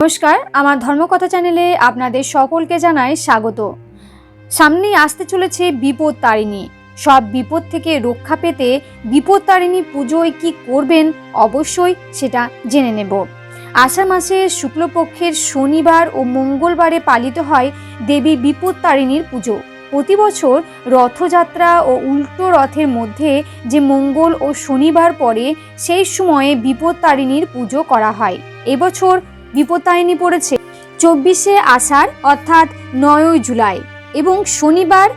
নমস্কার, আমার ধর্মকথা চ্যানেলে আপনাদের সকলকে জানাই স্বাগত। সামনেই আসতে চলেছে বিপদ তারিণী। সব বিপদ থেকে রক্ষা পেতে বিপদ তারিণী পুজোয় কি করবেন অবশ্যই সেটা জেনে নেব। আষাঢ় মাসের শুক্লপক্ষের শনিবার ও মঙ্গলবারে পালিত হয় দেবী বিপদ তারিণীর পুজো। প্রতি বছর রথযাত্রা ও উল্টো রথের মধ্যে যে মঙ্গল ও শনিবার পরে সেই সময়ে বিপদ তারিণীর পুজো করা হয়। এবছর বিপত্তায়নী পড়েছে চব্বিশে আষাঢ়, অর্থাৎ নয়ই জুলাই, এবং শনিবার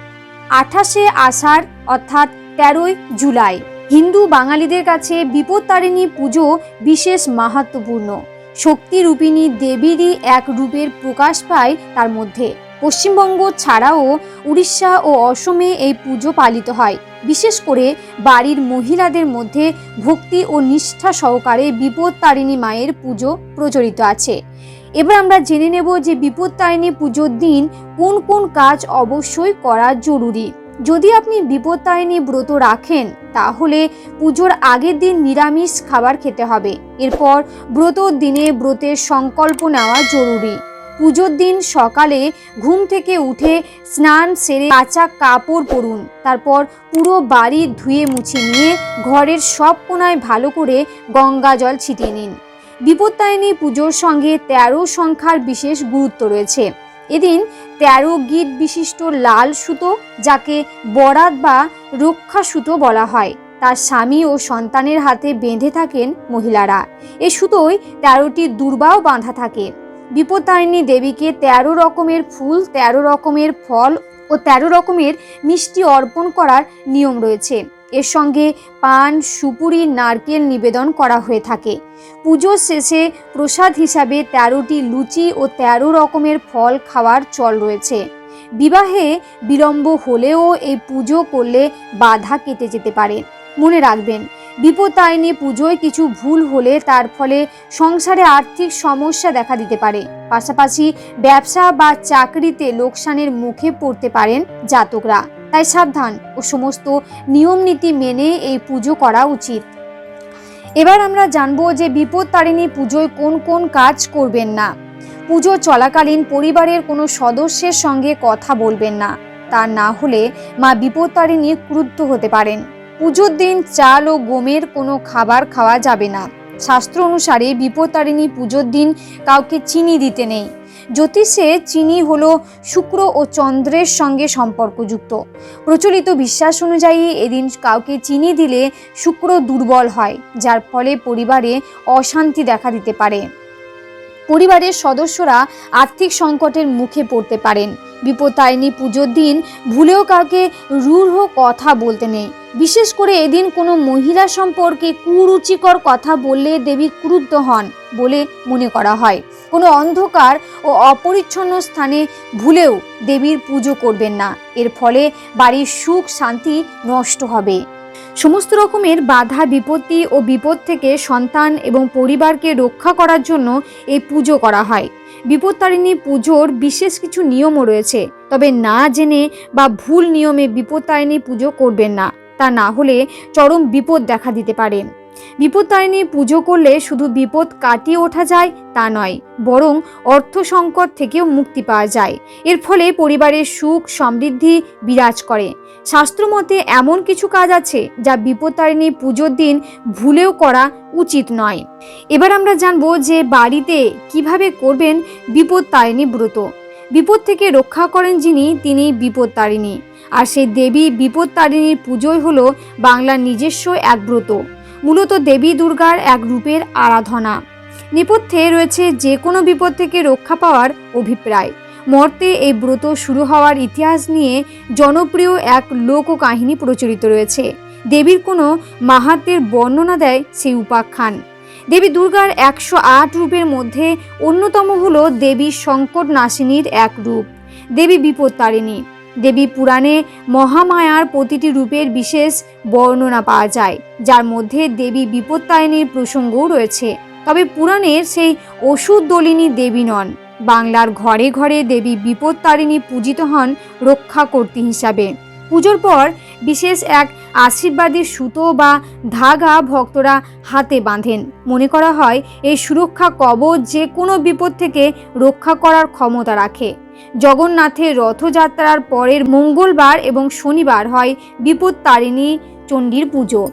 আঠাশে আষাঢ়, অর্থাৎ তেরোই জুলাই। হিন্দু বাঙালিদের কাছে বিপত্তারিণী পুজো বিশেষ মাহাত্মপূর্ণ। শক্তিরূপিণী দেবীরই এক রূপের প্রকাশ পায় তার মধ্যে। পশ্চিমবঙ্গ ছাড়াও উড়িষ্যা ও অসমে এই পুজো পালিত হয়। বিশেষ করে বাড়ির মহিলাদের মধ্যে ভক্তি ও নিষ্ঠা সহকারে বিপত্তারিণী মায়ের পুজো প্রচলিত আছে। এবার আমরা জেনে নেব যে বিপত্তারিণী পুজোর দিন কোন কোন কাজ অবশ্যই করা জরুরি। যদি আপনি বিপত্তারিণী ব্রত রাখেন, তাহলে পুজোর আগের দিন নিরামিষ খাবার খেতে হবে। এরপর ব্রতর দিনে ব্রতের সংকল্প নেওয়া জরুরি। পুজোর দিন সকালে ঘুম থেকে উঠে স্নান সেরে কাঁচা কাপড় পরুন। তারপর পুরো বাড়ি ধুয়ে মুছে নিয়ে ঘরের সব কোনায় ভালো করে গঙ্গা জল ছিটিয়ে নিন। বিপত্তায়নী পুজোর সঙ্গে তেরো সংখ্যার বিশেষ গুরুত্ব রয়েছে। এদিন তেরো গিট বিশিষ্ট লাল সুতো, যাকে বরাত বা রক্ষা সুতো বলা হয়, তার স্বামী ও সন্তানের হাতে বেঁধে থাকেন মহিলারা। এ সুতোয় তেরোটি দুর্বাও বাঁধা থাকে। বিপত্তারিণী দেবীকে তেরো রকমের ফুল, তেরো রকমের ফল ও তেরো রকমের মিষ্টি অর্পণ করার নিয়ম রয়েছে। এর সঙ্গে পান, সুপুরি, নারকেল নিবেদন করা হয়ে থাকে। পুজোর শেষে প্রসাদ হিসাবে তেরোটি লুচি ও তেরো রকমের ফল খাওয়ার চল রয়েছে। বিবাহে বিলম্ব হলেও এই পুজো করলে বাধা কেটে যেতে পারে। মনে রাখবেন বিপত্তায়নী পুজোয় কিছু ভুল হলে তার ফলে সংসারে আর্থিক সমস্যা দেখা দিতে পারে। পাশাপাশি ব্যবসা বা চাকরিতে লোকসানের মুখে পড়তে পারেন জাতকরা। তাই সাবধান ও সমস্ত নিয়ম নীতি মেনে এই পুজো করা উচিত। এবার আমরা জানব যে বিপদ তারিণী পুজোয় কোন কোন কাজ করবেন না। পুজো চলাকালীন পরিবারের কোনো সদস্যের সঙ্গে কথা বলবেন না। তা না হলে মা বিপত্তারিণী ক্রুদ্ধ হতে পারেন। পুজোর দিন চাল ও গমের কোনো খাবার খাওয়া যাবে না। শাস্ত্র অনুসারে বিপত্তারিণী পুজোর দিন কাউকে চিনি দিতে নেই। জ্যোতিষে চিনি হলো শুক্র ও চন্দ্রের সঙ্গে সম্পর্কযুক্ত। প্রচলিত বিশ্বাস অনুযায়ী এদিন কাউকে চিনি দিলে শুক্র দুর্বল হয়, যার ফলে পরিবারে অশান্তি দেখা দিতে পারে। পরিবারের সদস্যরা আর্থিক সংকটের মুখে পড়তে পারেন। বিপত্তায়নী পুজোর দিন ভুলেও কাউকে রূঢ় কথা বলতে নেই। বিশেষ করে এদিন কোনো মহিলা সম্পর্কে কুরুচিকর কথা বললে দেবী ক্রুদ্ধ হন বলে মনে করা হয়। কোনো অন্ধকার ও অপরিচ্ছন্ন স্থানে ভুলেও দেবীর পুজো করবেন না। এর ফলে বাড়ির সুখ, শান্তি নষ্ট হবে। সমস্ত রকমের বাধা, বিপত্তি ও বিপদ থেকে সন্তান এবং পরিবারকে রক্ষা করার জন্য এই পুজো করা হয়। বিপত্তারিণী পুজোর বিশেষ কিছু নিয়মও রয়েছে। তবে না জেনে বা ভুল নিয়মে বিপত্তারিণী পুজো করবেন না। তা না হলে চরম বিপদ দেখা দিতে পারে। বিপত্তারিণী পুজো করলে শুধু বিপদ কাটিয়ে ওঠা যায় তা নয়, বরং অর্থ সংকট থেকেও মুক্তি পাওয়া যায়। এর ফলে পরিবারের সুখ, সমৃদ্ধি বিরাজ করে। শাস্ত্রমতে এমন কিছু কাজ আছে যা বিপত্তারিণী পুজোর দিন ভুলেও করা উচিত নয়। এবার আমরা জানব যে বাড়িতে কীভাবে করবেন বিপত্তারিণী ব্রত। বিপদ থেকে রক্ষা করেন যিনি, তিনি বিপত্তারিণী আর সেই দেবী বিপত্তারিণীর পুজোই হল বাংলার নিজস্ব এক ব্রত। মূলত দেবী দুর্গার এক রূপের আরাধনা। নেপথ্যে রয়েছে যে কোনো বিপদ থেকে রক্ষা পাওয়ার অভিপ্রায়। মর্তে এই ব্রত শুরু হওয়ার ইতিহাস নিয়ে জনপ্রিয় এক লোককাহিনী প্রচলিত রয়েছে। দেবীর কোনো মাহাত্মের বর্ণনা দেয় সেই উপাখ্যান। দেবী দুর্গার একশো আট রূপের মধ্যে অন্যতম হল দেবী সংকট নাশিনীর এক রূপ, দেবী বিপত্তারিণী দেবী পুরাণে মহামায়ার প্রতিটি রূপের বিশেষ বর্ণনা পাওয়া যায়, যার মধ্যে দেবী বিপত্তায়নীর প্রসঙ্গও রয়েছে। তবে পুরাণের সেই ওষুধ দলিনী দেবী নন, বাংলার ঘরে ঘরে দেবী বিপত্তারিণী পূজিত হন রক্ষাকর্ত্রী হিসাবে। পুজোর পর বিশেষ এক আশীর্বাদী সুতো বা ধাগা ভক্তরা হাতে বাঁধেন। মনে করা হয়, এই সুরক্ষা কবচ যে কোনো বিপদ থেকে রক্ষা করার ক্ষমতা রাখে। জগন্নাথের রথযাত্রার পরের মঙ্গলবার এবং শনিবার হয় বিপদ তারিণী চণ্ডীর পুজো।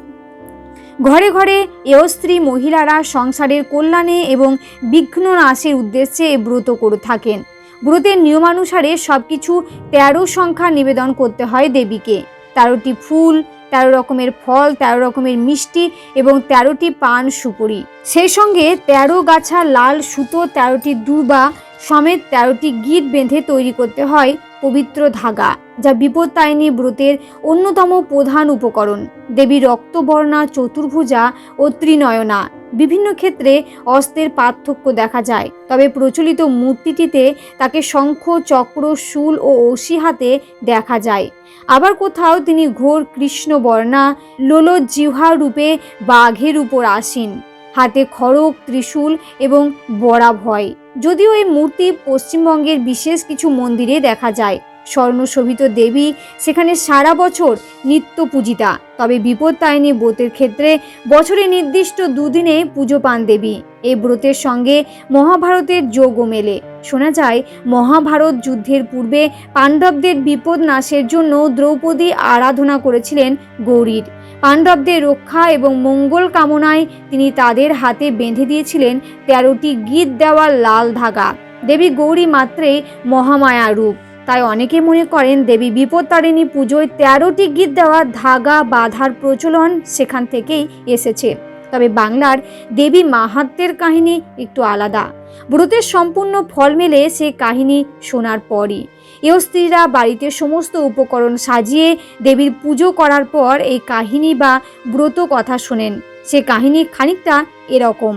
ঘরে ঘরে এও স্ত্রী মহিলারা সংসারের কল্যাণে এবং বিঘ্ন নাশের উদ্দেশ্যে ব্রত করে থাকেন। ব্রতের নিয়মানুসারে সব কিছু তেরো সংখ্যা নিবেদন করতে হয় দেবীকে। তেরোটি ফুল, তেরো রকমের ফল, তেরো রকমের মিষ্টি এবং তেরোটি পান সুপুরি। সেই সঙ্গে তেরো গাছা লাল সুতো, তেরোটি দুবা সমেত তেরোটি গিট বেঁধে তৈরি করতে হয় পবিত্র ধাগা, যা বিপত্তায়নী ব্রতের অন্যতম প্রধান উপকরণ। দেবী রক্তবর্ণা, চতুর্ভুজা ও ত্রিনয়না বিভিন্ন ক্ষেত্রে অস্ত্রের পার্থক্য দেখা যায়। তবে প্রচলিত মূর্তিটিতে তাকে শঙ্খ, চক্র, শূল ও অসি হাতে দেখা যায়। আবার কোথাও তিনি ঘোর কৃষ্ণবর্ণা লোলো জিহ্বা রূপে বাঘের উপর আসীন। হাতে খড়গ, ত্রিশূল এবং বড়া ভয়। যদিও এই মূর্তি পশ্চিমবঙ্গের বিশেষ কিছু মন্দিরে দেখা যায়। স্বর্ণশোভিত দেবী, সেখানে সারা বছর নিত্য পূজিতা। তবে বিপত্তায়নী ব্রতের ক্ষেত্রে। বছরে নির্দিষ্ট দুদিনে পুজো পান দেবী। এই ব্রতের সঙ্গে মহাভারতের যোগও মেলে। শোনা যায়, মহাভারত যুদ্ধের পূর্বে পাণ্ডবদের বিপদ নাশের জন্য দ্রৌপদী আরাধনা করেছিলেন গৌরীর। পাণ্ডবদের রক্ষা এবং মঙ্গল কামনায় তিনি তাদের হাতে বেঁধে দিয়েছিলেন তেরোটি গীত দেওয়া লাল ধাগা। দেবী গৌরী মাত্রে মহামায়া রূপ। তাই অনেকে মনে করেন দেবী বিপত্তারিণী পুজোয় তেরোটি গীত দেওয়া ধাগা বাঁধার প্রচলন সেখান থেকেই এসেছে। তবে বাংলার দেবী মাহাত্মের কাহিনী একটু আলাদা। ব্রতের সম্পূর্ণ ফল মেলে সে কাহিনী শোনার পরই। এও স্ত্রীরা বাড়িতে সমস্ত উপকরণ সাজিয়ে দেবীর পুজো করার পর এই কাহিনী বা ব্রত কথা শোনেন। সে কাহিনী খানিকটা এরকম।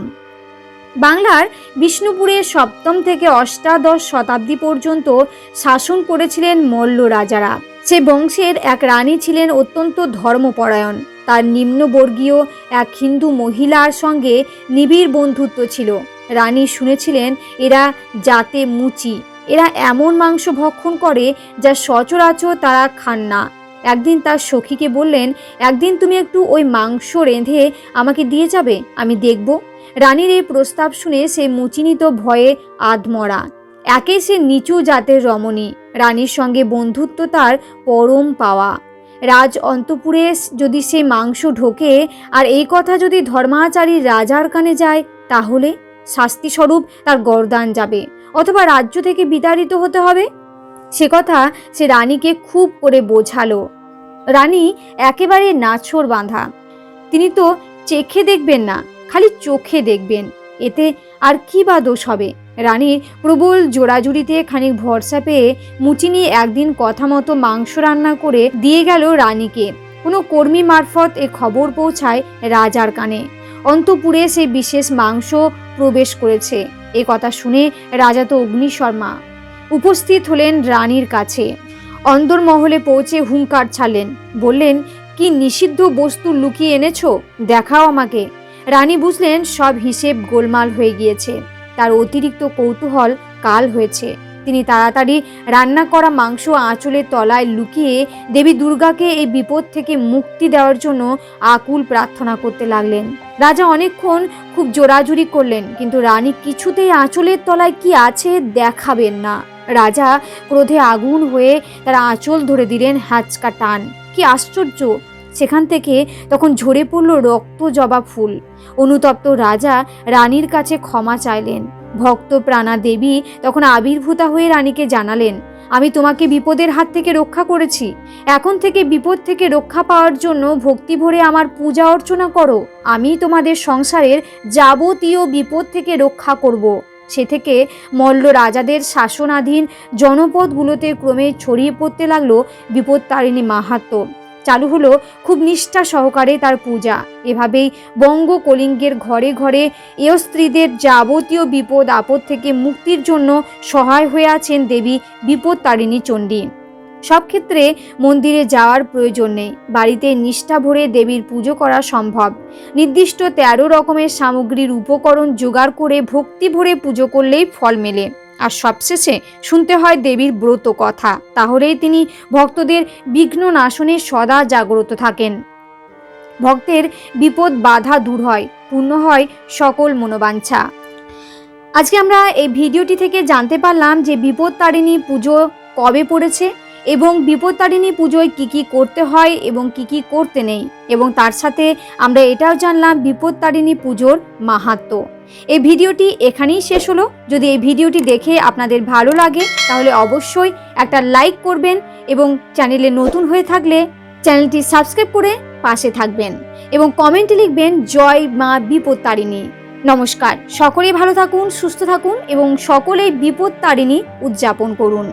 বাংলার বিষ্ণুপুরে সপ্তম থেকে অষ্টাদশ শতাব্দী পর্যন্ত শাসন করেছিলেন মল্ল রাজারা। সে বংশের এক রানী ছিলেন অত্যন্ত ধর্মপরায়ণ। তার নিম্নবর্গীয় এক হিন্দু মহিলার সঙ্গে নিবিড় বন্ধুত্ব ছিল। রানী শুনেছিলেন, এরা জাতে মুচি। এরা এমন মাংস ভক্ষণ করে যা সচরাচর তারা খান না। একদিন তার সখীকে বললেন, একদিন তুমি একটু ওই মাংস রেঁধে আমাকে দিয়ে যাবে, আমি দেখব। রানীর এই প্রস্তাব শুনে সে মুচিনিত ভয়ে আধমরা। একে সে নিচু জাতের রমণী। রানীর সঙ্গে বন্ধুত্ব তার পরম পাওয়া। রাজ অন্তপুরে যদি সে মাংস ঢোকে, আর এই কথা যদি ধর্মাচারী রাজার কানে যায়, তাহলে শাস্তিস্বরূপ তার গরদান যাবে, অথবা রাজ্য থেকে বিতাড়িত হতে হবে। সে কথা সে রানীকে খুব করে বোঝালো। রানী একেবারে নাছোড় বাঁধা। তিনি তো চেখে দেখবেন না। খালি চোখে দেখবেন। এতে আর কি বা দোষ হবে? রানীর প্রবল জোড়াজুড়িতে খানিক ভরসা পেয়ে মুচিনি একদিন কথা মতো মাংস রান্না করে দিয়ে গেল রানীকে। কোনো কর্মী মারফত এ খবর পৌঁছায় রাজার কানে। অন্তপুরে সে বিশেষ মাংস প্রবেশ করেছে। এ কথা শুনে রাজা তো অগ্নিশর্মা উপস্থিত হলেন রানীর কাছে। অন্দরমহলে পৌঁছে হুঙ্কার ছাড়লেন। বললেন, কি নিষিদ্ধ বস্তু লুকিয়ে এনেছো? দেখাও আমাকে। রানী বুঝলেন সব হিসেব গোলমাল হয়ে গিয়েছে। তার অতিরিক্ত কৌতূহল কাল হয়েছে। তিনি তাড়াতাড়ি রান্না করা মাংস আঁচলের তলায় লুকিয়ে দেবী দুর্গাকে এই বিপদ থেকে মুক্তি দেওয়ার জন্য আকুল প্রার্থনা করতে লাগলেন। রাজা অনেকক্ষণ খুব জোরাজুরি করলেন, কিন্তু রানী কিছুতেই আঁচলের তলায় কি আছে দেখাবেন না। রাজা ক্রোধে আগুন হয়ে তার আঁচল ধরে দিলেন হ্যাচকা টান। কি আশ্চর্য! সেখান থেকে তখন ঝরে পড়ল রক্ত জবা ফুল। অনুতপ্ত রাজা রানীর কাছে ক্ষমা চাইলেন। ভক্ত প্রাণা দেবী তখন আবির্ভূতা হয়ে রানীকে জানালেন, আমি তোমাকে বিপদের হাত থেকে রক্ষা করেছি। এখন থেকে বিপদ থেকে রক্ষা পাওয়ার জন্য ভক্তি ভরে আমার পূজা অর্চনা করো। আমি তোমাদের সংসারের যাবতীয় বিপদ থেকে রক্ষা করব। সে থেকে মল্ল রাজাদের শাসনাধীন জনপদগুলোতে ক্রমে ছড়িয়ে পড়তে লাগল বিপত্তারিণী মাহাত্ম্য চালু হলো খুব নিষ্ঠা সহকারে তার পূজা। এভাবেই বঙ্গ কলিঙ্গের ঘরে ঘরে এও স্ত্রীদের যাবতীয় বিপদ আপদ থেকে মুক্তির জন্য সহায় হয়ে আছেন দেবী বিপত্তারিণী চণ্ডী। সব ক্ষেত্রে মন্দিরে যাওয়ার প্রয়োজন নেই। বাড়িতে নিষ্ঠা ভরে দেবীর পুজো করা সম্ভব। নির্দিষ্ট তেরো রকমের সামগ্রীর উপকরণ জোগাড় করে ভক্তি ভরে পুজো করলেই ফল মেলে। আর সবশেষে শুনতে হয় দেবীর ব্রত কথা। তাহলেই তিনি ভক্তদের বিঘ্ন নাশনে সদা জাগ্রত থাকেন। ভক্তের বিপদ বাধা দূর হয়, পূর্ণ হয় সকল মনোবাঞ্ছা। আজকে আমরা এই ভিডিওটি থেকে জানতে পারলাম যে বিপদ তারিণী পুজো কবে পড়েছে। এবং বিপদতারিণী পুজোয় কি কি করতে হয় এবং কি কি করতে নেই। এবং তার সাথে আমরা এটাও জানলাম বিপদতারিণী পুজোর মাহাত্ম্য এই ভিডিওটি এখানেই শেষ হলো। যদি এই ভিডিওটি দেখে আপনাদের ভালো লাগে, তাহলে অবশ্যই একটা লাইক করবেন এবং চ্যানেলে নতুন হয়ে থাকলে চ্যানেলটি সাবস্ক্রাইব করে পাশে থাকবেন এবং কমেন্টে লিখবেন, জয় মা বিপদতারিণী নমস্কার। সকলেই ভালো থাকুন, সুস্থ থাকুন এবং সকলেই বিপদতারিণী উদযাপন করুন।